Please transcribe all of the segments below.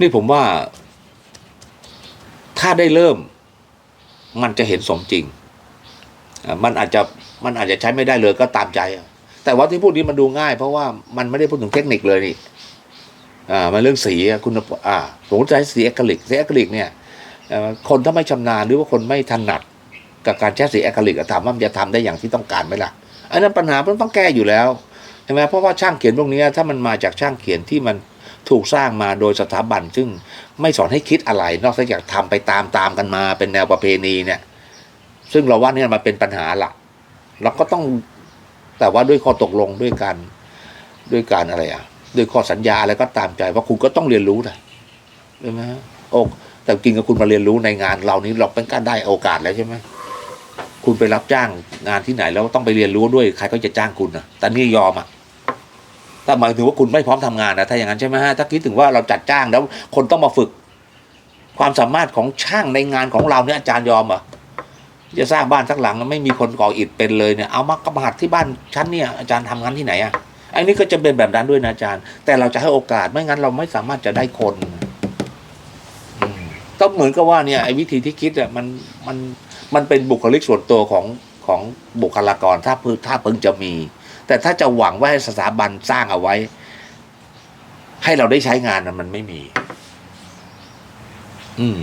นี่ผมว่า ถ้าได้เริ่ม มันจะเห็นสมจริง มันอาจจะมันอาจจะใช้ไม่ได้เลยก็ตามใจ แต่ว่าที่พูดนี้มันดูง่าย เพราะว่ามันไม่ได้พูดถึงเทคนิคเลยนี่อ่ามันเรื่องสีคุณอ่าสมมติใช้สีแอคริลิกสีแอคริลิกเนี่ยคนถ้าไม่ชำนาญหรือว่าคนไม่ถนัดกับการใช้สีแอคริลิกถามว่ามันจะทำได้อย่างที่ต้องการไหมล่ะอันนั้นปัญหามันต้องแก้อยู่แล้วใช่ไหมเพราะว่าช่างเขียนพวกนี้ถ้ามันมาจากช่างเขียนที่มัน ถูกสร้างมาโดยสถาบัน ซึ่งไม่สอนให้คิดอะไร นอกจากทำไปตามตามๆกันมา เป็นแนวประเพณีเนี่ย ซึ่งเราว่าเนี่ยมันเป็นปัญหาหลักเราก็ต้องแต่ว่าด้วยข้อตกลงด้วยการด้วยการอะไรอะด้วยข้อสัญญาอะไรก็ตามใจว่าคุณก็ต้องเรียนรู้นะใช่ไหมฮะโอ้แต่จริงกับคุณมาเรียนรู้ในงานเรานี้เราเป็นการได้โอกาสแล้วใช่ไหมคุณไปรับจ้างงานที่ไหนแล้วต้องไปเรียนรู้ด้วยใครก็จะจ้างคุณนะแต่นี่ยอมอะ ถ้าหมายถึงว่าคุณไม่พร้อมทำงานนะถ้าอย่างนั้นใช่ไหมฮะถ้าคิดถึงว่าเราจัดจ้างแล้วคนต้องมาฝึก ความสามารถของช่างในงานของเราเนี่ยอาจารย์ยอมเหรอจะสร้างบ้านสักหลังไม่มีคนก่ออิฐเป็นเลยเนี่ยเอามากระหัดที่บ้านชั้นเนี่ยอาจารย์ทำงานที่ไหนอะไอ้นี่ก็จะเป็นแบบนั้นด้วยนะอาจารย์ แต่เราจะให้โอกาสไม่งั้นเราไม่สามารถจะได้คนต้องเหมือนกับว่าเนี่ยไอ้วิธีที่คิดอะมันมันมันเป็นบุคลิกส่วนตัวของของบุคลากรถ้าเพิ่งถ้าเพิ่งจะมี แต่ถ้าจะหวังว่าให้สถาบันสร้างเอาไว้ ให้เราได้ใช้งานน่ะมันไม่มี อืม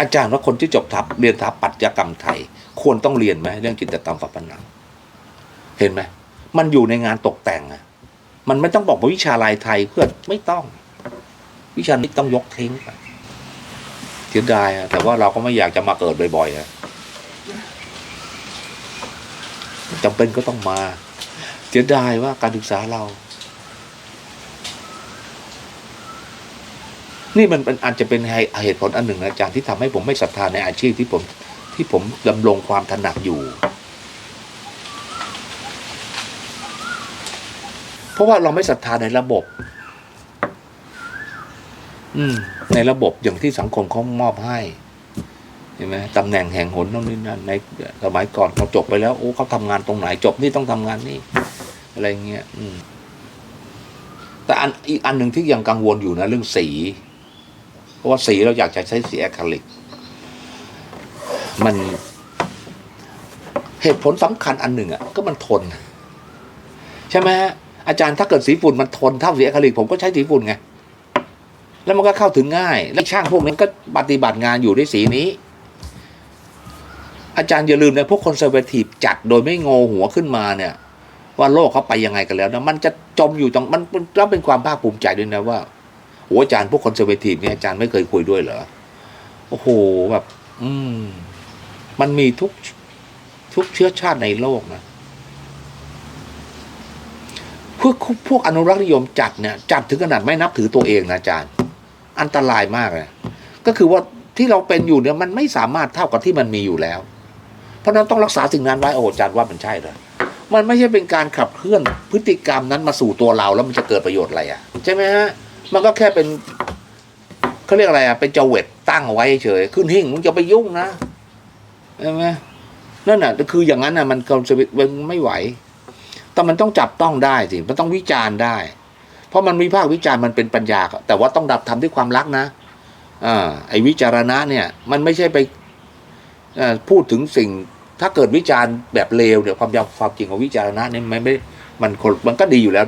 อาจารย์ว่าคนที่จบทับเรียนทับปัตยกรรมไทย ควรต้องเรียนไหมเรื่องจิตกรรมฝาผนัง เห็นไหมมันอยู่ในงานตกแต่งอะมันไม่ต้องบอกว่าวิชาลายไทยเพื่อไม่ต้อง วิชานี้ต้องยกทิ้งเสียดายอะแต่ว่าเราก็ไม่อยากจะมาเกิดบ่อยๆอะ จำเป็นก็ต้องมา เสียดายว่าการศึกษาเรา นี่มันเป็นอาจจะเป็นเหตุผลอันหนึ่งนะอาจารย์ที่ทำให้ผมไม่ศรัทธาในอาชีพที่ผม ที่ผมดำรงความถนัดอยู่ เพราะว่าเราไม่ศรัทธาในระบบ อืม ในระบบอย่างที่สังคมเขามอบให้ เห็นไหมตำแหน่งแห่งหนนั่นนี่นั่นในสมัยก่อนเขาจบไปแล้วโอ้เขาทำงานตรงไหนจบนี่ต้องทำงานนี่อะไรเงี้ยอืมแต่อันอีกอันหนึ่งที่ยังกังวลอยู่นะ เรื่องสี เพราะว่าสีเราอยากจะใช้สีอะคริลิก มัน เหตุผลสำคัญอันหนึ่งอะ ก็มันทน ใช่ไหมฮะอาจารย์ถ้าเกิดสีฝุ่นมันทนเท่าสีอะคริลิก ผมก็ใช้สีฝุ่นไงแล้วมันก็เข้าถึงง่าย และช่างพวกนี้ก็ปฏิบัติงานอยู่ด้วยสีนี้ อาจารย์อย่าลืมนะพวกคอนเซอร์เวทีฟจัดโดยไม่โงหัวขึ้นมาเนี่ยว่าโลกเขาไปยังไงกันแล้วนะมันจะจมอยู่ตรงมันมันแล้วเป็นความภาคภูมิใจด้วยนะว่าโอ้อาจารย์พวกคอนเซอร์เวทีฟเนี่ยอาจารย์ไม่เคยคุยด้วยเหรอโอ้โหแบบ อืม มันมีทุกทุกเชื้อชาติในโลกนะพวกพวกอนุรักษ์นิยมจัดเนี่ยจัดถึงขนาดไม่นับถือตัวเองนะอาจารย์ อันตรายมากเลยก็คือว่าที่เราเป็นอยู่เนี่ยมันไม่สามารถเท่ากับที่มันมีอยู่แล้ว เพราะนั้นต้องรักษาสิ่งนั้นไว้โอ้อาจารย์ว่ามันใช่เลยมันไม่ใช่เป็นการขับเคลื่อนพฤติกรรมนั้นมาสู่ตัวเราแล้วมันจะเกิดประโยชน์อะไรอะใช่ไหมฮะมันก็แค่เป็นเขาเรียกอะไรอะเป็นเจาเวตตั้งเอาไว้เฉยขึ้นหิ่งมึงจะไปยุ่งนะใช่ไหมนั่นน่ะคืออย่างนั้นน่ะมันคอนเซปต์มันไม่ไหว แต่มันต้องจับต้องได้สิมันต้องวิจารณ์ได้ เพราะมันวิพากษ์วิจารณ์มันเป็นปัญญา แต่ว่าต้องดับทำด้วยความรักนะอ่าไอ้วิจารณะเนี่ย มันไม่ใช่ไป พูดถึงสิ่งถ้าเกิดวิจารณ์แบบเลวเนี่ยความยาวความจริงของวิจารณะเนี่ยมันไม่มันมันก็ดีอยู่แล้ว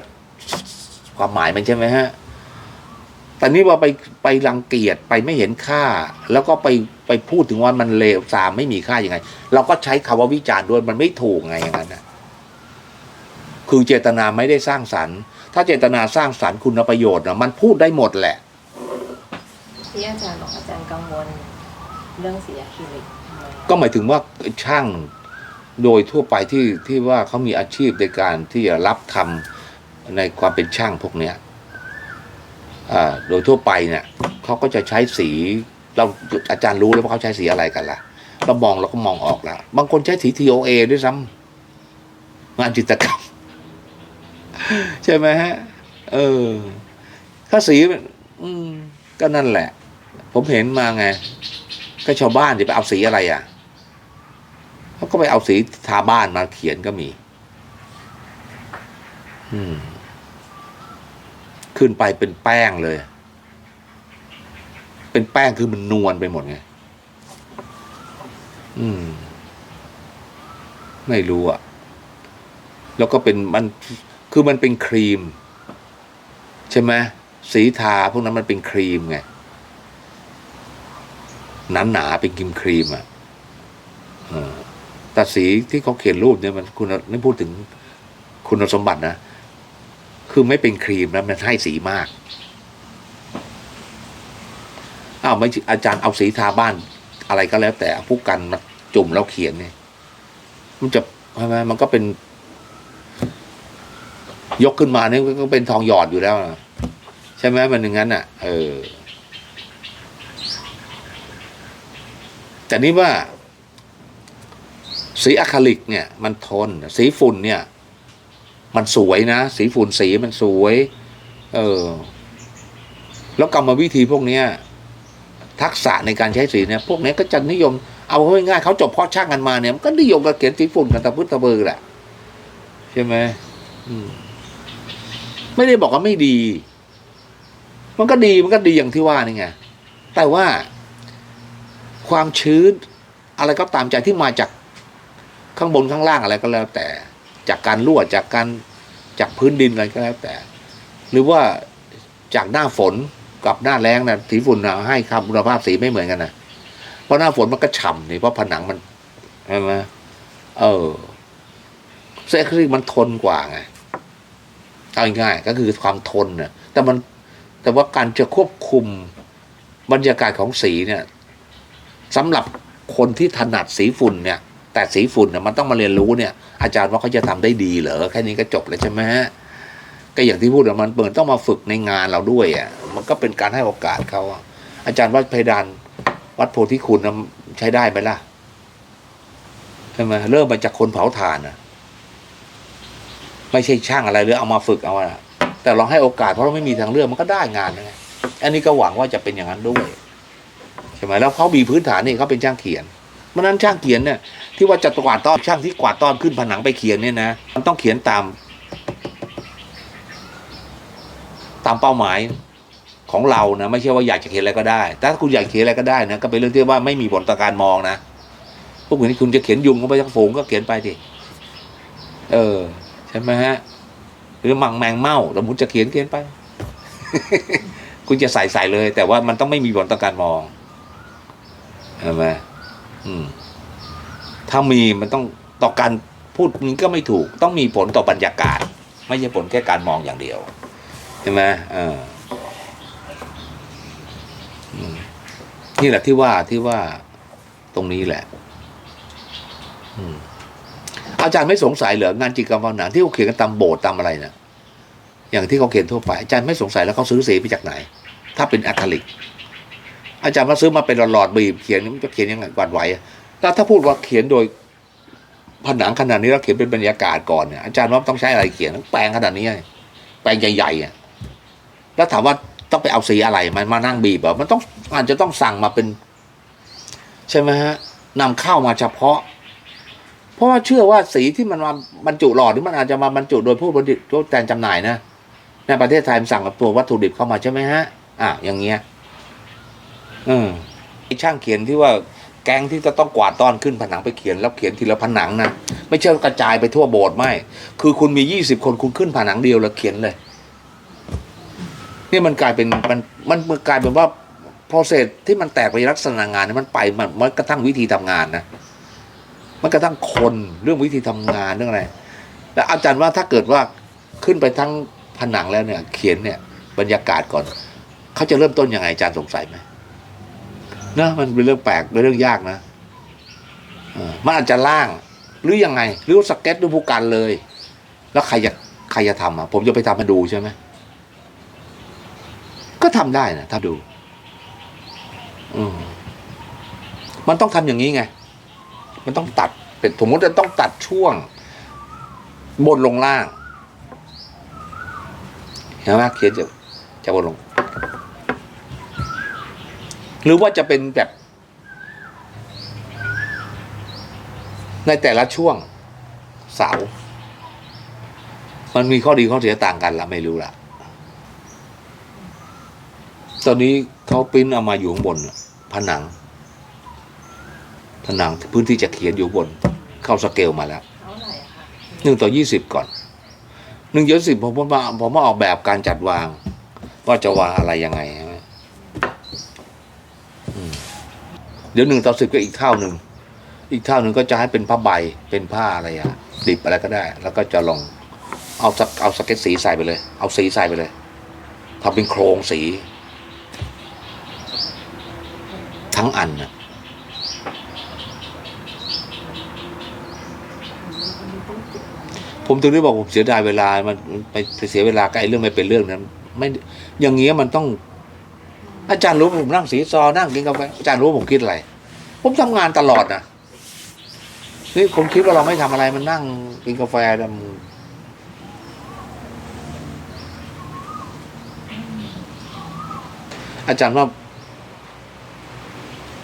ความหมายมันใช่ไหมฮะแต่นี่ว่าไปไปรังเกียจไปไม่เห็นค่า แล้วก็ไปไปพูดถึงว่ามันเลวสามไม่มีค่ายังไง เราก็ใช้คำว่าวิจารณ์ด้วยมันไม่ถูกไงอย่างนั้นนะคือเจตนาไม่ได้สร้างสรรค์ ถ้าเจตนาสร้างสรรค์คุณประโยชน์นะมันพูดได้หมดแหละที่อาจารย์บอกอาจารย์กังวลเรื่องเสีอะคริลิ ก็หมายถึงว่าช่างโดยทั่วไปที่ที่ว่าเขามีอาชีพในการที่จะรับทำในความเป็นช่างพวกเนี้ยอ่าโดยทั่วไปเนี่ยเขาก็จะใช้สีเราอาจารย์รู้แล้วว่าเขาใช้สีอะไรกันล่ะ เรามองเราก็มองออกแล้วบางคนใช้สี TOA ด้วยซ้ำงานจิตรกรรม ใช่ไหมฮะ เออ ถ้าสีอืมก็นั่นแหละ ผมเห็นมาไง ก็ชาวบ้านจะไปเอาสีอะไรอะ เขาก็ไปเอาสีทาบ้านมาเขียนก็มี อืม ขึ้นไปเป็นแป้งเลย เป็นแป้งคือมันนวลไปหมดไง อืม ไม่รู้อะแล้วก็เป็นมันคือมันเป็นครีม ใช่ไหมสีทาพวกนั้นมันเป็นครีมไงหนาหนาๆเป็นครีมครีมอะ แต่สีที่เขาเขียนรูปเนี่ยมันคุณนี่พูดถึงคุณสมบัตินะ คือไม่เป็นครีมนะมันให้สีมากอ้าวไม่อาจารย์เอาสีทาบ้าน อะไรก็แล้ว แต่ผู้กันมาจุ่มแล้วเขียนเนี่ย มันจะใช่ไหมมันก็เป็น ยกขึ้นมาเนี่ยก็เป็นทองหยอดอยู่แล้วนะใช่ไหมมันอย่างนั้นอะ เออ แต่นี่ว่า สีอะคริลิกเนี่ยมันทน สีฝุ่นเนี่ย มันสวยนะ สีฝุ่นสีมันสวย เออ แล้วกรรมวิธีพวกเนี้ย ทักษะในการใช้สีเนี่ย พวกนี้ก็จะนิยม เอาง่ายๆเขาจบเพาะช่างกันมาเนี่ยมันก็นิยมกับเขียนสีฝุ่นกันตะพื้นตะเบือแหละใช่ไหมอืมไม่ได้บอกว่าไม่ดี มันก็ดีมันก็ดีอย่างที่ว่านี่ไงแต่ว่าความชื้นอะไรก็ตามใจที่มาจาก ข้างบนข้างล่างอะไรก็แล้ว แต่ จากการรั่วจากการจากพื้นดินอะไรก็แล้วแต่ หรือว่าจากหน้าฝนกับหน้าแล้งนะสีฝุ่นนะให้คำคุณภาพสีไม่เหมือนกันนะเพราะหน้าฝนมันก็ฉ่ำนี่เพราะผนังมันใช่ไหมเออเซคริกมันทนกว่าไงเอาง่ายก็คือความทนนะแต่มันแต่ว่าการจะควบคุมบรรยากาศของสีเนี่ยสำหรับคนที่ถนัดสีฝุ่นเนี่ย แต่สีฝุ่นเนี่ยมันต้องมาเรียนรู้เนี่ยอาจารย์ว่าเขาจะทำได้ดีเหรอแค่นี้ก็จบเลยใช่ไหมฮะก็อย่างที่พูดมันเปิดต้องมาฝึกในงานเราด้วยอะมันก็เป็นการให้โอกาสเขาอาจารย์วัดเพดานวัดโพธิคุณใช้ได้ไหมล่ะใช่ไหมเริ่มมาจากคนเผาถ่านอะไม่ใช่ช่างอะไรหรือเอามาฝึกเอาอะแต่ลองให้โอกาสเพราะเราไม่มีทางเลือกมันก็ได้งานนะอันนี้ก็หวังว่าจะเป็นอย่างนั้นด้วยใช่ไหมแล้วเขามีพื้นฐานนี่เขาเป็นช่างเขียนเพราะนั้นช่างเขียนเนี่ย ที่ว่าจะกวาดต้อนช่างที่กวาดต้อนขึ้นผนังไปเขียนเนี่ยนะ มันต้องเขียนตาม ตามเป้าหมายของเรานะไม่ใช่ว่าอยากจะเขียนอะไรก็ได้แต่ถ้าคุณอยากเขียนอะไรก็ได้นะก็เป็นเรื่องที่ว่าไม่มีผลต่อการมองนะพวกนี้คุณจะเขียนยุงก็ไปทั้งฝูงก็เขียนไปดิเออใช่ไหมฮะหรือมังแมงเม่าสมมติจะเขียนเขียนไป คุณจะใส่ใส่เลย แต่ว่ามันต้องไม่มีผลต่อการมองใช่ไหมอืม ถ้ามีมันต้องต่อการพูดนี้ก็ไม่ถูก ต้องมีผลต่อบรรยากาศ ไม่ใช่ผลแค่การมองอย่างเดียวใช่ไหมเออนี่แหละที่ว่าที่ว่าตรงนี้แหละอาจารย์ไม่สงสัยเหรองานจิตกรรมฝาหนังที่เขาเขียนกันตามโบสถ์ตามอะไรนะอย่างที่เขาเขียนทั่วไปอาจารย์ไม่สงสัยแล้วเขาซื้อสีไปจากไหน ถ้าเป็นอะคริลิกอาจารย์มาซื้อมาเป็นหลอดๆบีบเขียนมันจะเขียนยังไงกวาดไหว อะแล้วถ้าพูดว่าเขียนโดยผนังขนาดนี้แล้วเขียนเป็นบรรยากาศก่อนเนี่ยอาจารย์ว่าต้องใช้อะไรเขียนต้องแปลงขนาดนี้แปลงใหญ่ๆอะแล้วถามว่าต้องไปเอาสีอะไรมันมานั่งบีบเหรอมันต้องอาจจะต้องสั่งมาเป็น ใช่ไหมฮะนำเข้ามาเฉพาะ เพราะว่าเชื่อว่าสีที่มันมาบรรจุหลอดนี่มันอาจจะมาบรรจุโดยผู้ผลิตผู้แทนจำหน่ายนะในประเทศไทยมันสั่งกับตัววัตถุดิบเข้ามาใช่ไหมฮะ อะอย่างเงี้ยอืมช่างเขียนที่ว่า แกงที่จะต้องกวาดต้อนขึ้นผนังไปเขียนแล้วเขียนทีละผนังนะไม่ใช่กระจายไปทั่วโบสถ์ไม่ คือคุณมียี่สิบคนคุณขึ้นผนังเดียวแล้วเขียนเลยนี่มันกลายเป็นมันมันกลายเป็นว่า process ที่มันแตกไปลักษณะงานนี่มันไปมันมันกระทั่งวิธีทำงานนะมันกระทั่งคนเรื่องวิธีทำงานเรื่องอะไรแล้วอาจารย์ว่าถ้าเกิดว่าขึ้นไปทั้งผนังแล้วเนี่ย เขียนเนี่ย บรรยากาศก่อน เขาจะเริ่มต้นยังไงอาจารย์สงสัยไหม นะมันเป็นเรื่องแปลกเป็นเรื่องยากนะมันอาจจะล่าง หรือยังไง หรือว่าสเก็ตด้วยผู้กันเลย แล้วใครจะใครจะทำอะ ผมจะไปทำให้ดูใช่ไหมก็ทำได้นะถ้าดูมมันต้องทำอย่างนี้ไง มันต้องตัดเป็นสมมติจะต้องตัดช่วง บนลงล่างเห็นไหมเขียนจะจะบนลง หรือว่าจะเป็นแบบ ในแต่ละช่วงเสามันมีข้อดีข้อเสียต่างกันละไม่รู้ละตอนนี้เขาปิ้นเอามาอยู่ข้างบนผนัง ผนังพื้นที่จะเขียนอยู่บน เข้าสเกลมาแล้วหนึ่งต่อยี่สิบก่อนหนึ่งต่อยี่สิบผมผมมาผมมาออกแบบการจัดวาง ว่าจะวางอะไรยังไงใช่ไหมอืม เดี๋ยวหนึ่งต่อสิบก็อีกเท่าหนึ่ง อีกเท่าหนึ่งก็จะให้เป็นผ้าใบเป็นผ้าอะไรอะดิบอะไรก็ได้ แล้วก็จะลองเอาสักเอาสเก็ตสีใส่ไปเลย เอาสีใส่ไปเลยทำเป็นโครงสี ทั้งอันนะผมถึงได้บอกผมเสียดายเวลา มันไปไปเสียเวลากับไอ้เรื่องไม่เป็นเรื่องนั้น ไม่อย่างเงี้ยมันต้อง อาจารย์รู้ผมนั่งสีซอนั่งกินกาแฟอาจารย์รู้ผมคิดอะไร ผมทำงานตลอดนะนี่ผมคิดว่าเราไม่ทำอะไรมันนั่งกินกาแฟดำอาจารย์ว่า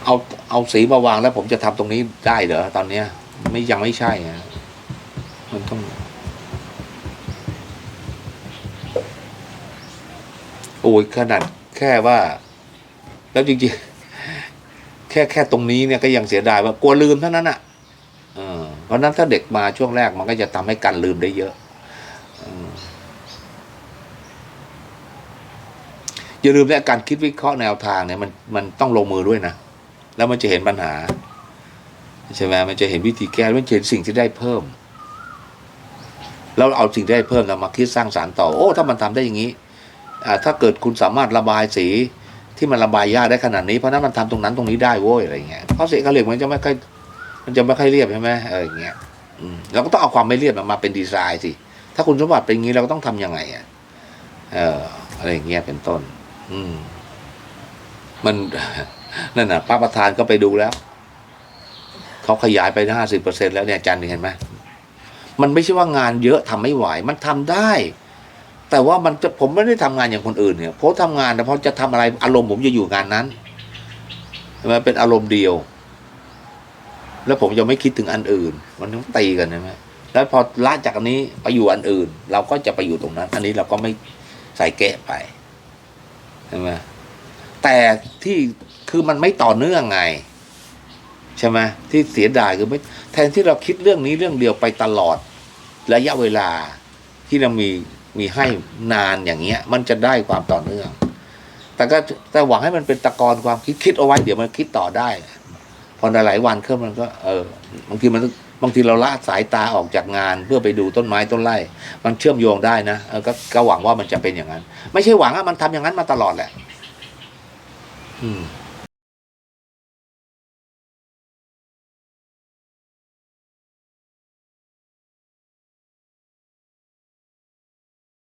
เอาเอาสีมาวางแล้วผมจะทำตรงนี้ได้เหรอตอนเนี้ย ไม่ยังไม่ใช่นะมันต้องโอ้ยขนาดแค่ว่า แล้วจริงๆ แค่แค่ตรงนี้เนี่ยก็ยังเสียดายว่ากลัวลืมเท่านั้นอะเพราะนั้นถ้าเด็กมาช่วงแรกมันก็จะทำให้กันลืมได้เยอะอย่าลืมนะการคิดวิเคราะห์แนวทางเนี่ยมันมันต้องลงมือด้วยนะ แล้วมันจะเห็นปัญหาใช่ไหมมันจะเห็นวิธีแก้มันจะเห็นสิ่งที่ได้เพิ่ม แล้วเอาสิ่งที่ได้เพิ่มเรามาคิดสร้างสารรค์ต่อ โอ้ ถ้ามันทำได้อย่างนี้อ่าถ้าเกิดคุณสามารถระบายสี ที่มันระบายยากได้ขนาดนี้เพราะนั้นมันทำตรงนั้นตรงนี้ได้โว้ยอะไรเงี้ยเพราะเสีกระเหล็กมันจะไม่ค่อยมันจะไม่ค่อยเรียบใช่ไหมเอออย่างเงี้ยอืมเราก็ต้องเอาความไม่เรียบมาเป็นดีไซน์สิถ้าคุณสมบัติเป็นงี้เราก็ต้องทำยังไงอะเอออะไรอย่างเงี้ยเป็นต้น อืม มันนั่นน่ะป้าประธานก็ไปดูแล้วเขาขยายไปห้าสิบเปอร์เซ็นแล้วเนี่ยจันเห็นไหมมันไม่ใช่ว่างานเยอะทำไม่ไหว มันทำได้ แต่ว่ามันจะผมไม่ได้ทำงานอย่างคนอื่นเนี่ยเพราะทำงานแต่พอจะทำอะไรอารมณ์ผมจะอยู่งานนั้นมันเป็นอารมณ์เดียว แล้วผมจะไม่คิดถึงอันอื่น มันต้องตีกันใช่ไหมแล้วพอละจากอันนี้ไปอยู่อันอื่น เราก็จะไปอยู่ตรงนั้น อันนี้เราก็ไม่ใส่แกะไปใช่ไหมแต่ที่คือมันไม่ต่อเนื่องไงใช่ไหมที่เสียดายคือไม่แทนที่เราคิดเรื่องนี้เรื่องเดียวไปตลอดระยะเวลาที่เรามี มีให้นานอย่างเงี้ย มันจะได้ความต่อเนื่อง แต่ก็แต่หวังให้มันเป็นตะกอนความคิดคิดเอาไว้เดี๋ยวมันคิดต่อได้ พอหลายวันขึ้นมันก็เออบางทีมันบางทีเราละสายตาออกจากงาน เพื่อไปดูต้นไม้ต้นไร่ มันเชื่อมโยงได้นะเออก็ก็หวังว่ามันจะเป็นอย่างนั้น ไม่ใช่หวังว่ามันทำอย่างนั้นมาตลอดแหละ อืม